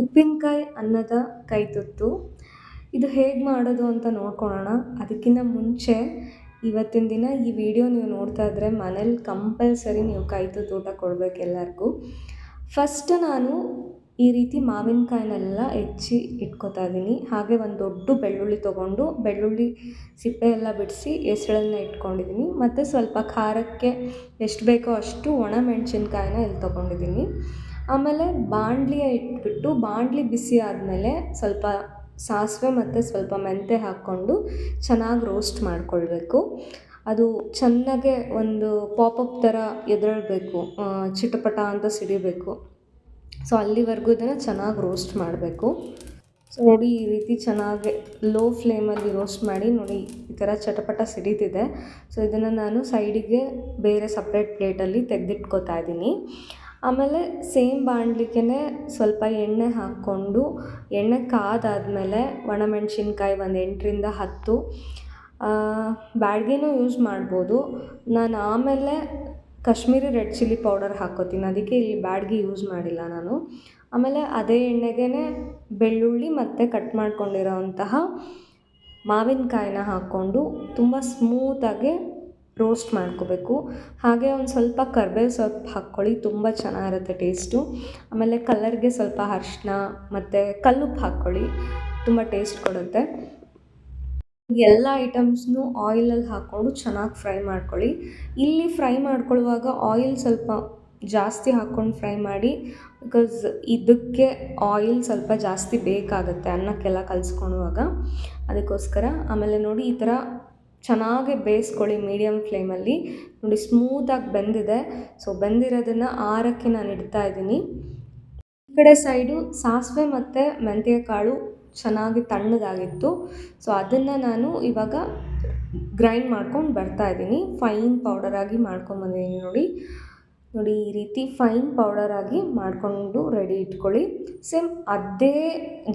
ಉಪ್ಪಿನಕಾಯಿ ಅನ್ನದ ಕೈ ತುತ್ತು ಇದು ಹೇಗೆ ಮಾಡೋದು ಅಂತ ನೋಡ್ಕೊಳ್ಳೋಣ. ಅದಕ್ಕಿಂತ ಮುಂಚೆ ಇವತ್ತಿನ ದಿನ ಈ ವಿಡಿಯೋ ನೀವು ನೋಡ್ತಾ ಇದ್ದರೆ ಮನೇಲಿ ಕಂಪಲ್ಸರಿ ನೀವು ಕೈ ತುತ್ತು ಊಟ ಕೊಡ್ಬೇಕು ಎಲ್ಲರಿಗೂ. ಫಸ್ಟ್ ನಾನು ಈ ರೀತಿ ಮಾವಿನಕಾಯಿನೆಲ್ಲ ಹೆಚ್ಚಿ ಇಟ್ಕೊತಾ ಇದ್ದೀನಿ. ಹಾಗೆ ಒಂದು ದೊಡ್ಡ ಬೆಳ್ಳುಳ್ಳಿ ತೊಗೊಂಡು ಬೆಳ್ಳುಳ್ಳಿ ಸಿಪ್ಪೆ ಎಲ್ಲ ಬಿಡಿಸಿ ಎಸಳನ್ನು ಇಟ್ಕೊಂಡಿದ್ದೀನಿ. ಮತ್ತು ಸ್ವಲ್ಪ ಖಾರಕ್ಕೆ ಎಷ್ಟು ಬೇಕೋ ಅಷ್ಟು ಒಣಮೆಣ್ಸಿನ್ಕಾಯಿನ ಇಲ್ಲಿ ತೊಗೊಂಡಿದ್ದೀನಿ. ಆಮೇಲೆ ಬಾಣಲಿಯ ಇಟ್ಬಿಟ್ಟು ಬಾಣಲಿ ಬಿಸಿ ಆದಮೇಲೆ ಸ್ವಲ್ಪ ಸಾಸಿವೆ ಮತ್ತು ಸ್ವಲ್ಪ ಮೆಂತ್ಯ ಹಾಕ್ಕೊಂಡು ಚೆನ್ನಾಗಿ ರೋಸ್ಟ್ ಮಾಡಿಕೊಳ್ಬೇಕು. ಅದು ಚೆನ್ನಾಗೆ ಒಂದು ಪಾಪಪ್ ಥರ ಎದುರಳ್ಬೇಕು ಚಿಟಪಟ ಅಂತ ಸಿಡಿಬೇಕು. ಸೊ ಅಲ್ಲಿವರೆಗೂ ಇದನ್ನು ಚೆನ್ನಾಗಿ ರೋಸ್ಟ್ ಮಾಡಬೇಕು. ಸೊ ನೋಡಿ ಈ ರೀತಿ ಚೆನ್ನಾಗಿ ಲೋ ಫ್ಲೇಮಲ್ಲಿ ರೋಸ್ಟ್ ಮಾಡಿ, ನೋಡಿ ಈ ಥರ ಚಟಪಟ ಸಿಡಿತಿದೆ. ಸೊ ಇದನ್ನು ನಾನು ಸೈಡಿಗೆ ಬೇರೆ ಸಪ್ರೇಟ್ ಪ್ಲೇಟಲ್ಲಿ ತೆಗೆದಿಟ್ಕೋತಾ ಇದ್ದೀನಿ ಆಮೇಲೆ ಸೇಮ್ ಬಾಣಲಿಗೆ ಸ್ವಲ್ಪ ಎಣ್ಣೆ ಹಾಕ್ಕೊಂಡು, ಎಣ್ಣೆ ಕಾದಾದಮೇಲೆ ಒಣಮೆಣ್ಸಿನ್ಕಾಯಿ ಒಂದು ಎಂಟರಿಂದ ಹತ್ತು. ಬ್ಯಾಡ್ಗೆನೂ ಯೂಸ್ ಮಾಡ್ಬೋದು. ನಾನು ಆಮೇಲೆ ಕಾಶ್ಮೀರಿ ರೆಡ್ ಚಿಲ್ಲಿ ಪೌಡರ್ ಹಾಕ್ಕೋತೀನಿ ಅದಕ್ಕೆ ಇಲ್ಲಿ ಬ್ಯಾಡ್ಗೆ ಯೂಸ್ ಮಾಡಿಲ್ಲ ನಾನು. ಆಮೇಲೆ ಅದೇ ಎಣ್ಣೆಗೇ ಬೆಳ್ಳುಳ್ಳಿ ಮತ್ತು ಕಟ್ ಮಾಡ್ಕೊಂಡಿರೋ ಅಂತಹ ಮಾವಿನಕಾಯಿನ ಹಾಕ್ಕೊಂಡು ತುಂಬ ಸ್ಮೂತಾಗಿ ರೋಸ್ಟ್ ಮಾಡ್ಕೋಬೇಕು. ಹಾಗೆ ಒಂದು ಸ್ವಲ್ಪ ಕರ್ಬೇವು ಸೊಪ್ಪು ಹಾಕ್ಕೊಳ್ಳಿ, ತುಂಬ ಚೆನ್ನಾಗಿರುತ್ತೆ ಟೇಸ್ಟು. ಆಮೇಲೆ ಕಲರ್ಗೆ ಸ್ವಲ್ಪ ಅರ್ಶಿನ ಮತ್ತು ಕಲ್ಲುಪ್ಪು ಹಾಕ್ಕೊಳ್ಳಿ, ತುಂಬ ಟೇಸ್ಟ್ ಕೊಡುತ್ತೆ. ಎಲ್ಲ ಐಟಮ್ಸ್ನು ಆಯಿಲಲ್ಲಿ ಹಾಕ್ಕೊಂಡು ಚೆನ್ನಾಗಿ ಫ್ರೈ ಮಾಡ್ಕೊಳ್ಳಿ. ಇಲ್ಲಿ ಫ್ರೈ ಮಾಡ್ಕೊಳ್ಳುವಾಗ ಆಯಿಲ್ ಸ್ವಲ್ಪ ಜಾಸ್ತಿ ಹಾಕ್ಕೊಂಡು ಫ್ರೈ ಮಾಡಿ ಬಿಕಾಸ್ ಇದಕ್ಕೆ ಆಯಿಲ್ ಸ್ವಲ್ಪ ಜಾಸ್ತಿ ಬೇಕಾಗುತ್ತೆ ಅನ್ನಕ್ಕೆಲ್ಲ ಕಲಿಸ್ಕೊಳ್ಳುವಾಗ. ಅದಕ್ಕೋಸ್ಕರ ಆಮೇಲೆ ನೋಡಿ ಈ ಥರ ಚೆನ್ನಾಗಿ ಬೇಯಿಸ್ಕೊಳ್ಳಿ ಮೀಡಿಯಮ್ ಫ್ಲೇಮಲ್ಲಿ ನೋಡಿ ಸ್ಮೂತಾಗಿ ಬೆಂದಿದೆ. ಸೊ ಬೆಂದಿರೋದನ್ನು ಆರಕ್ಕೆ ನಾನು ಇಡ್ತಾ ಇದ್ದೀನಿ. ಈ ಕಡೆ ಸೈಡು ಸಾಸಿವೆ ಮತ್ತು ಮೆಂತ್ಯ ಕಾಳು ಚೆನ್ನಾಗಿ ತಣ್ಣಗಾಗಿತ್ತು. ಸೊ ಅದನ್ನು ನಾನು ಇವಾಗ ಗ್ರೈಂಡ್ ಮಾಡ್ಕೊಂಡು ಬರ್ತಾ ಇದ್ದೀನಿ. ಫೈನ್ ಪೌಡರಾಗಿ ಮಾಡ್ಕೊಂಬಂದಿದ್ದೀನಿ ನೋಡಿ. ನೋಡಿ, ಈ ರೀತಿ ಫೈನ್ ಪೌಡರ್ ಆಗಿ ಮಾಡಿಕೊಂಡು ರೆಡಿ ಇಟ್ಕೊಳ್ಳಿ. ಸೇಮ್ ಅದೇ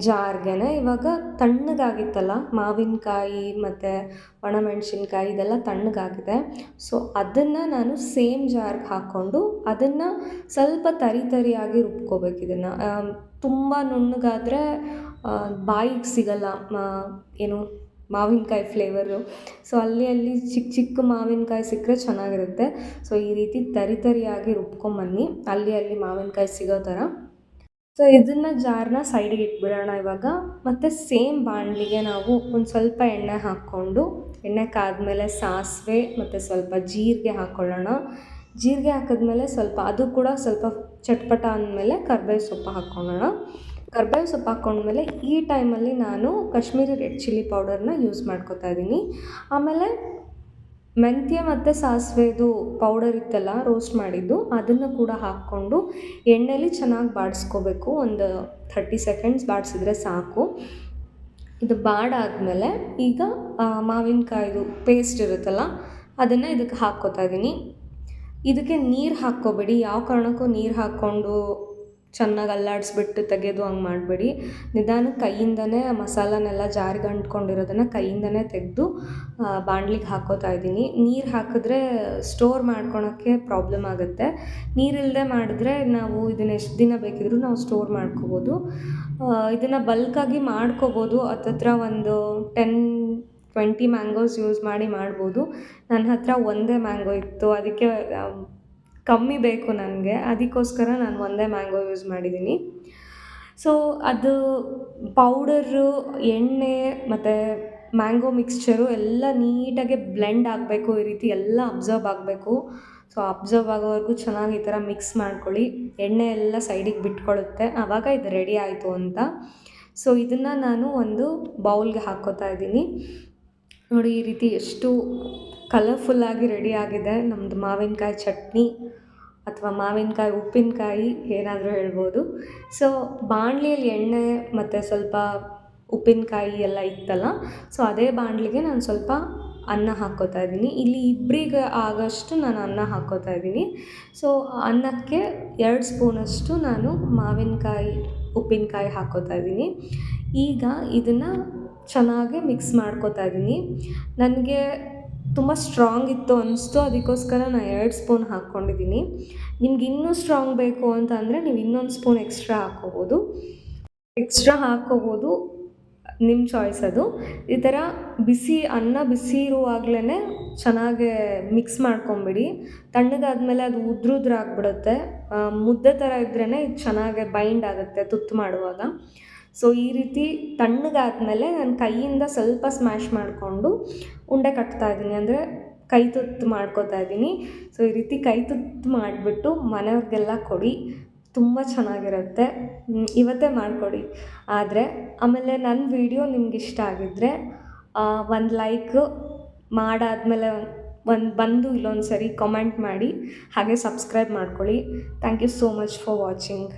ಜಾರ್ಗೆ ಇವಾಗ ತಣ್ಣಗಾಗಿತ್ತಲ್ಲ, ಮಾವಿನಕಾಯಿ ಮತ್ತು ಒಣಮೆಣಸಿನ್ಕಾಯಿ ಇದೆಲ್ಲ ತಣ್ಣಗಾಗಿದೆ. ಸೊ ಅದನ್ನು ನಾನು ಸೇಮ್ ಜಾರ್ಗೆ ಹಾಕ್ಕೊಂಡು ಅದನ್ನು ಸ್ವಲ್ಪ ತರಿ ತರಿಯಾಗಿ ರುಬ್ಕೋಬೇಕು ಇದನ್ನು. ತುಂಬ ನುಣ್ಣಗಾದರೆ ಬಾಯಿಗೆ ಸಿಗಲ್ಲ ಏನು ಮಾವಿನಕಾಯಿ ಫ್ಲೇವರು ಸೊ ಅಲ್ಲಿ ಅಲ್ಲಿ ಚಿಕ್ಕ ಚಿಕ್ಕ ಮಾವಿನಕಾಯಿ ಸಿಕ್ಕರೆ ಚೆನ್ನಾಗಿರುತ್ತೆ. ಸೊ ಈ ರೀತಿ ತರಿ ತರಿಯಾಗಿ ರುಬ್ಕೊಂಬನ್ನಿ. ಅಲ್ಲಿ ಅಲ್ಲಿ ಮಾವಿನಕಾಯಿ ಸಿಗೋ ಥರ. ಸೊ ಇದನ್ನು ಜಾರನ್ನ ಸೈಡಿಗೆ ಇಟ್ಬಿಡೋಣ ಇವಾಗ. ಮತ್ತು ಸೇಮ್ ಬಾಣಲಿಗೆ ನಾವು ಒಂದು ಸ್ವಲ್ಪ ಎಣ್ಣೆ ಹಾಕ್ಕೊಂಡು, ಎಣ್ಣೆ ಕಾದ್ಮೇಲೆ ಸಾಸಿವೆ ಮತ್ತು ಸ್ವಲ್ಪ ಜೀರಿಗೆ ಹಾಕ್ಕೊಳ್ಳೋಣ ಜೀರಿಗೆ ಹಾಕಿದ್ಮೇಲೆ ಸ್ವಲ್ಪ, ಅದು ಕೂಡ ಸ್ವಲ್ಪ ಚಟ್ಪಟ ಅಂದಮೇಲೆ ಕರ್ಬೇವು ಸೊಪ್ಪು ಹಾಕ್ಕೊಳ್ಳೋಣ ಕರ್ಬೇವು ಸೊಪ್ಪು ಹಾಕ್ಕೊಂಡ್ಮೇಲೆ ಈ ಟೈಮಲ್ಲಿ ನಾನು ಕಾಶ್ಮೀರಿ ರೆಡ್ ಚಿಲ್ಲಿ ಪೌಡರ್ನ ಯೂಸ್ ಮಾಡ್ಕೋತಾ ಇದ್ದೀನಿ. ಆಮೇಲೆ ಮೆಂತ್ಯ ಮತ್ತು ಸಾಸಿವೆದು ಪೌಡರ್ ಇತ್ತಲ್ಲ, ರೋಸ್ಟ್ ಮಾಡಿದ್ದು, ಅದನ್ನು ಕೂಡ ಹಾಕ್ಕೊಂಡು ಎಣ್ಣೆಲಿ ಚೆನ್ನಾಗಿ ಬಾಡಿಸ್ಕೋಬೇಕು. ಒಂದು ಥರ್ಟಿ ಸೆಕೆಂಡ್ಸ್ ಬಾಡಿಸಿದ್ರೆ ಸಾಕು. ಇದು ಬಾಡಾದಮೇಲೆ ಈಗ ಮಾವಿನಕಾಯಿದು ಪೇಸ್ಟ್ ಇರುತ್ತಲ್ಲ, ಅದನ್ನು ಇದಕ್ಕೆ ಹಾಕ್ಕೋತಾ ಇದ್ದೀನಿ. ಇದಕ್ಕೆ ನೀರು ಹಾಕ್ಕೋಬೇಡಿ. ಯಾವ ಕಾರಣಕ್ಕೂ ನೀರು ಹಾಕ್ಕೊಂಡು ಚೆನ್ನಾಗಿ ಅಲ್ಲಾಡಿಸ್ಬಿಟ್ಟು ತೆಗೆದು ಹಂಗೆ ಮಾಡಬೇಡಿ. ನಿಧಾನಕ್ಕೆ ಕೈಯಿಂದನೇ ಮಸಾಲನೆಲ್ಲ ಜಾರಿಗೆ ಅಂಟ್ಕೊಂಡಿರೋದನ್ನು ಕೈಯಿಂದನೇ ತೆಗೆದು ಬಾಣ್ಲಿಗೆ ಹಾಕ್ಕೋತಾ ಇದ್ದೀನಿ. ನೀರು ಹಾಕಿದ್ರೆ ಸ್ಟೋರ್ ಮಾಡ್ಕೊಳೋಕ್ಕೆ ಪ್ರಾಬ್ಲಮ್ ಆಗುತ್ತೆ. ನೀರಿಲ್ಲದೆ ಮಾಡಿದ್ರೆ ನಾವು ಇದನ್ನು ಎಷ್ಟು ದಿನ ಬೇಕಿದ್ರೂ ನಾವು ಸ್ಟೋರ್ ಮಾಡ್ಕೋಬೋದು. ಇದನ್ನು ಬಲ್ಕಾಗಿ ಮಾಡ್ಕೋಬೋದು. ಹತ್ತತ್ರ ಒಂದು ಟೆನ್, ಟ್ವೆಂಟಿ ಮ್ಯಾಂಗೋಸ್ ಯೂಸ್ ಮಾಡಿ ಮಾಡ್ಬೋದು. ನನ್ನ ಹತ್ರ ಒಂದೇ ಮ್ಯಾಂಗೋ ಇತ್ತು. ಅದಕ್ಕೆ ಕಮ್ಮಿ ಬೇಕು ನನಗೆ. ಅದಕ್ಕೋಸ್ಕರ ನಾನು ಒಂದೇ ಮ್ಯಾಂಗೋ ಯೂಸ್ ಮಾಡಿದ್ದೀನಿ ಸೊ ಅದು ಪೌಡರು, ಎಣ್ಣೆ ಮತ್ತು ಮ್ಯಾಂಗೋ ಮಿಕ್ಸ್ಚರು ಎಲ್ಲ ನೀಟಾಗಿ ಬ್ಲೆಂಡ್ ಆಗಬೇಕು ಈ ರೀತಿ ಎಲ್ಲ ಅಬ್ಸರ್ವ್ ಆಗಬೇಕು. ಸೊ ಅಬ್ಸರ್ವ್ ಆಗೋವರೆಗೂ ಚೆನ್ನಾಗಿ ಈ ಥರ ಮಿಕ್ಸ್ ಮಾಡ್ಕೊಳ್ಳಿ. ಎಣ್ಣೆ ಎಲ್ಲ ಸೈಡಿಗೆ ಬಿಟ್ಕೊಳ್ಳುತ್ತೆ ಆವಾಗ ಇದು ರೆಡಿ ಆಯಿತು ಅಂತ. ಸೊ ಇದನ್ನು ನಾನು ಒಂದು ಬೌಲ್ಗೆ ಹಾಕ್ಕೋತಾ ಇದ್ದೀನಿ. ನೋಡಿ, ಈ ರೀತಿ ಎಷ್ಟು ಕಲರ್ಫುಲ್ಲಾಗಿ ರೆಡಿ ಆಗಿದೆ. ನಮ್ಮದು ಮಾವಿನಕಾಯಿ ಚಟ್ನಿ ಅಥವಾ ಮಾವಿನಕಾಯಿ, ಉಪ್ಪಿನಕಾಯಿ ಏನಾದರೂ ಹೇಳ್ಬೋದು. ಸೊ ಬಾಣಲಿಯಲ್ಲಿ ಎಣ್ಣೆ ಮತ್ತು ಸ್ವಲ್ಪ ಉಪ್ಪಿನಕಾಯಿ ಎಲ್ಲ ಇತ್ತಲ್ಲ ಸೊ ಅದೇ ಬಾಣಲಿಗೆ ನಾನು ಸ್ವಲ್ಪ ಅನ್ನ ಹಾಕ್ಕೋತಾ ಇದ್ದೀನಿ. ಇಲ್ಲಿ ಇಬ್ಬರಿಗೆ ಆಗೋಷ್ಟು ನಾನು ಅನ್ನ ಹಾಕ್ಕೋತಾ ಇದ್ದೀನಿ. ಸೊ ಅನ್ನಕ್ಕೆ ಎರಡು ಸ್ಪೂನಷ್ಟು ನಾನು ಮಾವಿನಕಾಯಿ, ಉಪ್ಪಿನಕಾಯಿ ಹಾಕ್ಕೋತಾ ಇದ್ದೀನಿ. ಈಗ ಇದನ್ನು ಚೆನ್ನಾಗಿ ಮಿಕ್ಸ್ ಮಾಡ್ಕೋತಾ ಇದ್ದೀನಿ ನನಗೆ ತುಂಬ ಸ್ಟ್ರಾಂಗ್ ಇತ್ತು ಅನಿಸ್ತು. ಅದಕ್ಕೋಸ್ಕರ ನಾನು ಎರಡು ಸ್ಪೂನ್ ಹಾಕ್ಕೊಂಡಿದ್ದೀನಿ ನಿಮ್ಗೆ ಇನ್ನೂ ಸ್ಟ್ರಾಂಗ್ ಬೇಕು ಅಂತ ಅಂದರೆ ನೀವು ಇನ್ನೊಂದು ಸ್ಪೂನ್ ಎಕ್ಸ್ಟ್ರಾ ಹಾಕ್ಕೋಬೋದು. ಎಕ್ಸ್ಟ್ರಾ ಹಾಕ್ಕೋಬೋದು. ನಿಮ್ಮ ಚಾಯ್ಸ್ ಅದು. ಈ ಥರ ಬಿಸಿ, ಅನ್ನ ಬಿಸಿ ಇರುವಾಗಲೇ ಚೆನ್ನಾಗೆ ಮಿಕ್ಸ್ ಮಾಡ್ಕೊಂಬಿಡಿ. ತಣ್ಣಗಾದ್ಮೇಲೆ ಅದು ಉದ್ರುದ್ರಾಗ್ಬಿಡುತ್ತೆ. ಮುದ್ದೆ ಥರ ಇದ್ರೇ ಇದು ಚೆನ್ನಾಗೆ ಬೈಂಡ್ ಆಗುತ್ತೆ ತುತ್ತು ಮಾಡುವಾಗ. ಸೊ ಈ ರೀತಿ ತಣ್ಣಗಾದ್ಮೇಲೆ ನಾನು ಕೈಯಿಂದ ಸ್ವಲ್ಪ ಸ್ಮ್ಯಾಶ್ ಮಾಡಿಕೊಂಡು ಉಂಡೆ ಕಟ್ತಾ ಇದ್ದೀನಿ. ಅಂದರೆ ಕೈ ತುತ್ತು ಮಾಡ್ಕೊತಾ ಇದ್ದೀನಿ. ಸೊ ಈ ರೀತಿ ಕೈ ತುತ್ತು ಮಾಡಿಬಿಟ್ಟು ಮನೆಯವ್ರಿಗೆಲ್ಲ ಕೊಡಿ. ತುಂಬ ಚೆನ್ನಾಗಿರುತ್ತೆ. ಇವತ್ತೇ ಮಾಡಿಕೊಡಿ. ಆದರೆ, ಆಮೇಲೆ ನನ್ನ ವಿಡಿಯೋ ನಿಮ್ಗೆ ಇಷ್ಟ ಆಗಿದ್ದರೆ ಒಂದು ಲೈಕ್ ಮಾಡಾದಮೇಲೆ ಒಂದು ಬಂದು ಇಲ್ಲೊಂದು ಸರಿ ಕಮೆಂಟ್ ಮಾಡಿ, ಹಾಗೆ ಸಬ್ಸ್ಕ್ರೈಬ್ ಮಾಡ್ಕೊಳ್ಳಿ. Thank you so much for watching